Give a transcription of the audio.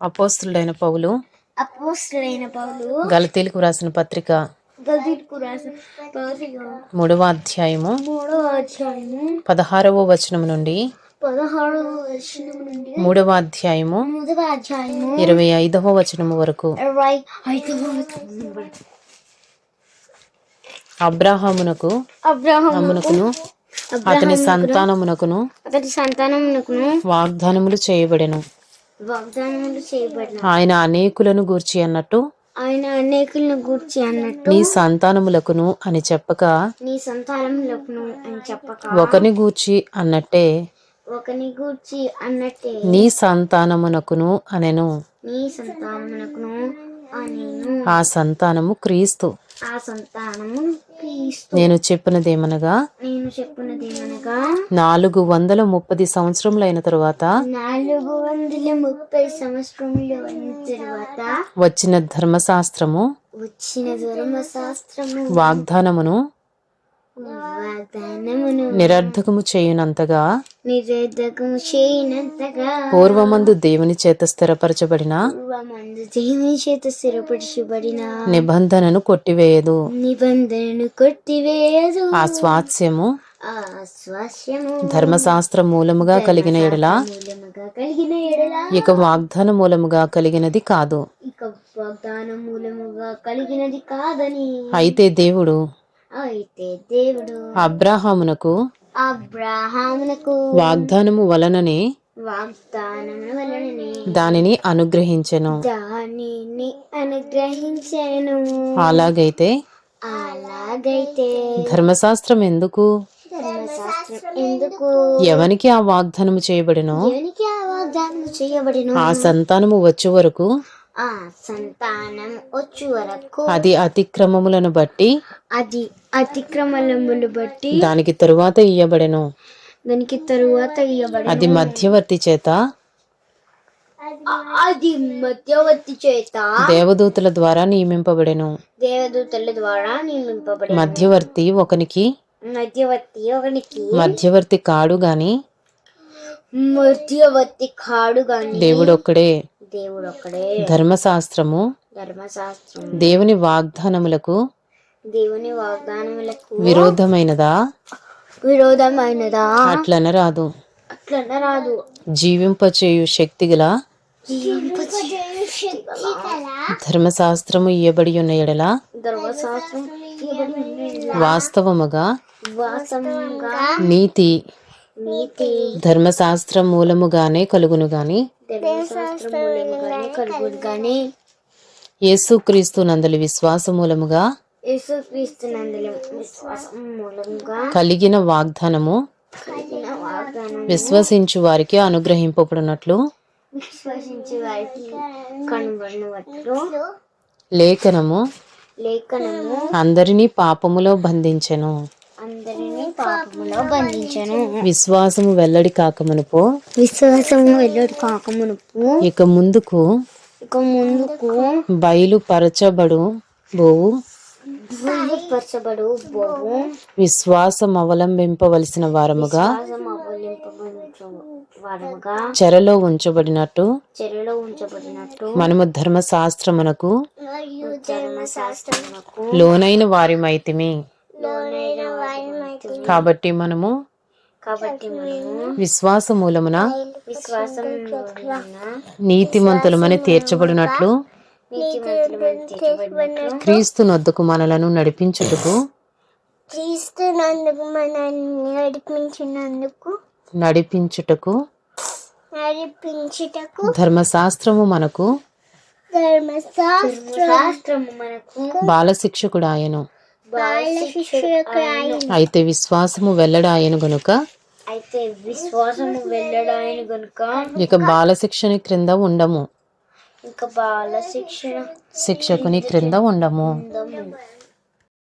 అపోస్తుడైన పౌలు అపోస్తులైన పౌలు గలతీలకు రాసిన పత్రిక రాసిన పత్రిక మూడవ అధ్యాయము మూడవ అధ్యాయము పదహారవ వచనం నుండి పదహారవ వచనం నుండి మూడవ అధ్యాయము మూడవ అధ్యాయము ఇరవై ఐదవ వచనము వరకు ఇరవై ఐదవ వచనం వరకు. అబ్రాహామునకు అబ్రహాము అమ్మునకును అతని సంతానమునకును అతని సంతానమునకును వాగ్దానములు చేయబడెను వాగ్దానములు చేయబడిన ఆయన అనేకులను గూర్చి అన్నట్టు ఆయన అనేకులను గూర్చి అన్నట్టు నీ సంతానములకును అని చెప్పక నీ సంతానములకును అని చెప్పక ఒకని గూర్చి అన్నట్టే ఒకని గూర్చి అన్నట్టే నీ సంతానమునకును అనెను. నీ సంతానమునకును ఆ సంతానము క్రీస్తు. ఆ సంతానము నేను చెప్పినదేమనగా నేను చెప్పినదేమనగా నాలుగు వందల ముప్పది సంవత్సరములైన తరువాత నాలుగు వందల ముప్పై సంవత్సరములు అయిన తర్వాత వచ్చిన ధర్మశాస్త్రము వచ్చిన ధర్మశాస్త్రము వాగ్దానమును నిరర్ధకము చేయునంతగా నిరోధకము చేయనంతగా పూర్వమందు దేవుని చేత స్థిరపరచబడిన మందు దేవుని చేత స్థిరపరచబడిన నిబంధనను కొట్టివేయదు. నిబంధనను కొట్టివేయదు. ఆ స్వాస్యము ధర్మశాస్త్ర మూలముగా కలిగిన ఎడల మూలముగా కలిగిన ఎడల. ఇక వాగ్దాన మూలముగా కలిగినది కాదు. ఇక వాగ్దాన మూలముగా కలిగినది కాదని. అయితే దేవుడు అయితే దేవుడు అబ్రాహామునకు అబ్రహామునకు వాగ్దానము వలననే వాగ్దానం వలననే దానిని అనుగ్రహించెను. దానిని అనుగ్రహించాను. అలాగైతే అలాగైతే ధర్మశాస్త్రం ఎందుకు? ఎందుకు? ఎవనికి ఆ వాగ్దానము చేయబడిను? ఆ సంతానము వచ్చు వరకు ఆ సంతానం వచ్చు వరకు అది అతిక్రమములను బట్టి అది అతిక్రమలములు బట్టి దానికి తరువాత ఇయ్యబడెను. దానికి తరువాత ఇవ్వబడి అది మధ్యవర్తి చేత అది మధ్యవర్తి చేత దేవదూతల ద్వారా నియమింపబడెను. దేవదూతల ద్వారా నియమింపబడి మధ్యవర్తి ఒకనికి మధ్యవర్తి ఒకనికి మధ్యవర్తి కాడు గాని మధ్యవర్తి కాడు గాని దేవుడు ఒక్కడే దేవుడు ఒక్కడే ధర్మశాస్త్రము. ధర్మశాస్త్రం దేవుని వాగ్దానములకు దేవుని వాగ్దానములకు విరోధమైనదా? విరోధమైనదా? అట్లనరాదు అట్లన రాదు. జీవింపచేయు శక్తిగల ధర్మశాస్త్రము ఇయ్యబడి ఉన్న ఎడల. వాస్తవముగా నీతి ధర్మశాస్త్రం మూలముగానే కలుగును గాని యేసుక్రీస్తు నందలి విశ్వాస మూలముగా. కలిగిన వాగ్దానము. విశ్వసించు వారికి అనుగ్రహింపబడినట్లు. లేఖనము. లేఖనము. అందరినీ పాపములో బంధించెను. పాపములో బంధించను. విశ్వాసము వెల్లడి కాకమునుపో. విశ్వాసము వెల్లడి కాకమునుపు. ఇక ముందుకు ఇక ముందుకు బయలుపరచబడు బోవు. విశ్వాసం అవలంబింపవలసిన వారముగా చెరలో ఉంచబడినట్టు. చెరలో ఉంచబడినట్టు. మనము ధర్మశాస్త్రమునకు ధర్మశాస్త్రమునకు లోనైన వారిమైతిమి. కాబట్టి మనము కాబట్టి మనము విశ్వాస మూలమున విశ్వాసం నీతిమంతులమని తీర్చబడినట్లు క్రీస్తు నొద్దకు మనలను నడిపించుటకు క్రీస్తునందుకు మనల్ని నడిపించినందుకు నడిపించుటకు నడిపించుటకు ధర్మశాస్త్రము మనకు ధర్మశాస్త్రము మనకు బాలశిక్షకుడు ఆయను. అయితే విశ్వాసము వెల్లడాయను గనుక అయితే విశ్వాసము వెళ్ళడాయని గనుక ఇక బాలశిక్షని క్రింద ఉండము. ఇంకా బాల శిక్షణ శిక్షకుని క్రింద ఉండము.